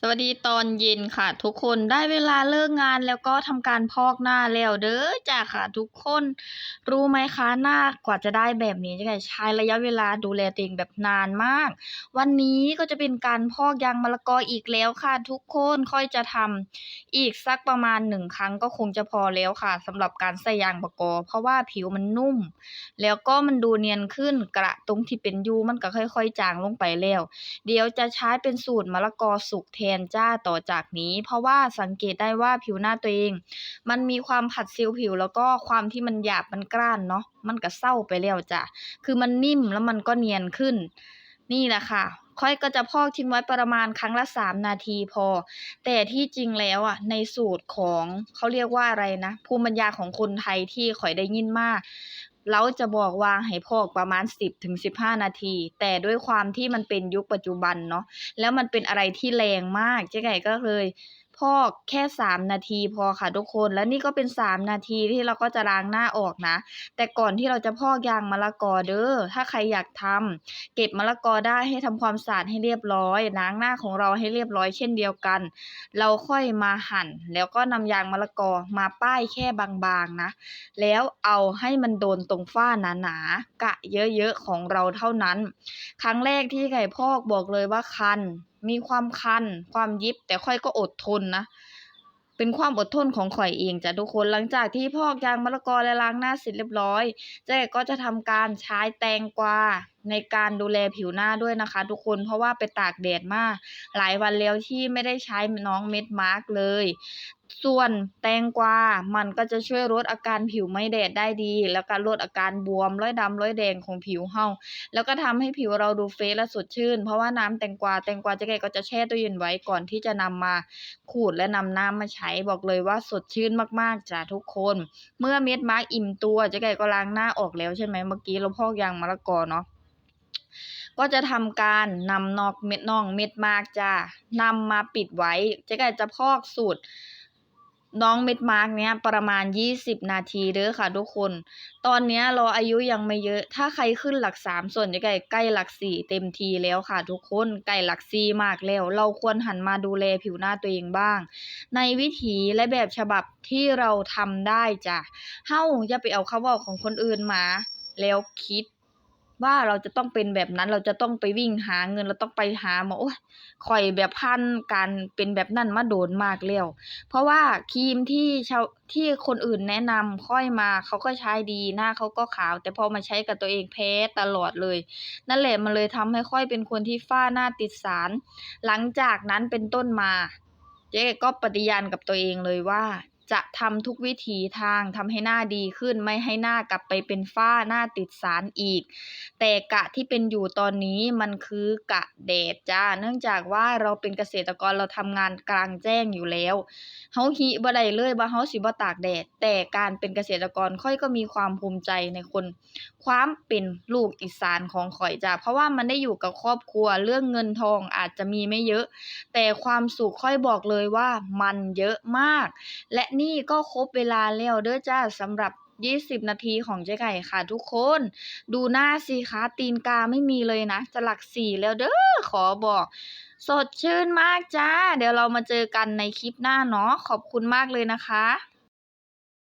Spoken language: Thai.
สวัสดีตอนเย็นค่ะทุกคนได้เวลาเลิกงานแล้วก็ทำการพอกหน้าแล้วเด้อจ้าค่ะทุกคน รู้ไหมคะหน้ากว่าจะได้แบบนี้จะใช้ระยะเวลาดูแลตัวเองแบบนานมาก วันนี้ก็จะเป็นการพอกยางมะละกออีกแล้วค่ะทุกคนค่อยจะทำอีกสักประมาณหนึ่งครั้งก็คงจะพอแล้วค่ะสำหรับการใส่ยางมะละกอ เพราะว่าผิวมันนุ่ม แล้วก็มันดูเนียนขึ้นกระตรงที่เป็นยูมันก็ค่อย ๆ จางลงไปแล้ว เดี๋ยวจะใช้เป็นสูตรมะละกอสุกแทนจ้าต่อจากนี้ เพราะว่าสังเกตได้ว่าผิวหน้าตัวเอง มันมีความผัดซลล์ผิวแล้วก็ความที่มันหยาบมันกร้านเนาะมันก็เศร้าไปแล้วจ้ะคือมันนิ่มแล้วมันก็เนียนขึ้น นี่แหละค่ะค่อยก็จะพอกทิ้งไว้ประมาณครั้งละสามนาทีพอ แต่ที่จริงแล้วอะในสูตรของเขาเรียกว่าอะไรนะ ภูมิปัญญาของคนไทยที่ข่อยได้ยินมาก เราจะบอกว่าให้พอกประมาณ 10ถึง15 นาที แต่ด้วยความที่มันเป็นยุคปัจจุบันเนาะแล้วมันเป็นอะไรที่แรงมากเจ๊ไก่ก็เลย พอกแค่ 3 นาทีพอค่ะทุกคน และนี่ก็เป็น 3 นาทีที่เราก็จะล้างหน้าออกนะ แต่ก่อนที่เราจะพอกยางมะละกอเด้อถ้าใครอยากทำเก็บมะละกอได้ให้ทำความสะอาดให้เรียบร้อยล้างหน้าของเราให้เรียบร้อยเช่นเดียวกัน เราค่อยมาหั่น แล้วก็นำยางมะละกอมาป้ายแค่บางๆนะ แล้วเอาให้มันโดนตรงฝ้าหนาๆกะเยอะๆของเราเท่านั้น ครั้งแรกที่ไก่พอกบอกเลยว่าคันมีความคัน ความยิบ แต่ค่อยก็อดทนนะ เป็นความอดทนของข่อยเองจ้ะทุกคน หลังจากที่พอกยางมะละกอและล้างหน้าเสร็จเรียบร้อย เจ๊ก็จะทำการใช้แตงกวาในการดูแลผิวหน้าด้วยนะคะ ทุกคน เพราะว่าไปตากแดดมาหลายวันแล้วที่ไม่ได้ใช้น้องเม็ดมาร์กเลย ส่วนแตงกวา มันก็จะช่วยลดอาการผิวไม่แดดได้ดี แล้วก็ลดอาการบวมร้อยดำร้อยแดงของผิวเฮาแล้วก็ทำให้ผิวเราดูเฟซและสดชื่น เพราะว่าน้ำแตงกวาแตงกวาเจ๊ไก่ก็จะแช่ตู้เย็นไว้ก่อนที่จะนำมาขูดและนำน้ำมาใช้บอกเลยว่าสดชื่นมากๆจ้ะทุกคน เมื่อเม็ดมาร์กอิ่มตัวเจ๊ไก่ก็ล้างหน้าออกแล้วใช่ไหมเมื่อกี้เราพอกยางมะละกอเนาะก็จะทำการนำนอกเม็ดน่องเม็ดมากจ้านำมาปิดไว้เจ๊ไก่จะพอกสูตร น้องเม็ดมาร์กเนี้ยประมาณ 20 นาทีเด้อค่ะทุกคน ตอนเนี้ยเราอายุยังไม่เยอะ ถ้าใครขึ้นหลัก3ส่วนจะใกล้ใกล้หลัก4เต็มทีแล้วค่ะทุกคนใกล้หลัก4มากแล้ว เราควรหันมาดูแลผิวหน้าตัวเองบ้าง ในวิถีและแบบฉบับที่เราทำได้จ้ะเฮ้าอย่าไปเอาคำว่าของคนอื่นมา แล้วคิด ว่าเราจะต้องเป็นแบบนั้นเราจะต้องไปวิ่งหาเงินเราต้องไปหาหมอโอ๊ยข่อยแบบพันการเป็นแบบนั้นมาโดนมากแล้ว เพราะว่าครีมที่ชาวที่คนอื่นแนะนำค่อยมาเขาก็ใช้ดีหน้าเขาก็ขาว แต่พอมาใช้กับตัวเองแพ้ตลอดเลย นั่นแหละมันเลยทำให้ค่อยเป็นคนที่ฝ้าหน้าติดสาร หลังจากนั้นเป็นต้นมา เจ๊ก็ปฏิญาณกับตัวเองเลยว่า จะทำทุกวิถีทางทำให้หน้าดีขึ้น ไม่ให้หน้ากลับไปเป็นฝ้าหน้าติดสารอีก แต่กะที่เป็นอยู่ตอนนี้มันคือกะแดดจ้า เนื่องจากว่าเราเป็นเกษตรกรเราทำงานกลางแจ้งอยู่แล้วเฮาหิบ่ได้เลยว่าเฮาสิบ่ตากแดด แต่การเป็นเกษตรกรค่อยก็มีความภูมิใจในคน ความเป็นลูกอีสานของข่อยจ้ะเพราะว่ามันได้อยู่กับครอบครัวเรื่องเงินทองอาจจะมีไม่เยอะ แต่ความสุขค่อยบอกเลยว่ามันเยอะมาก และนี่ก็ครบเวลาแล้วเด้อจ้าสำหรับ 20 นาทีของเจ๊ไก่ค่ะทุกคน ดูหน้าสิคะตีนกาไม่มีเลยนะจะหลักสี่แล้วเด้อขอบอก สดชื่นมากจ้า เดี๋ยวเรามาเจอกันในคลิปหน้าเนาะขอบคุณมากเลยนะคะ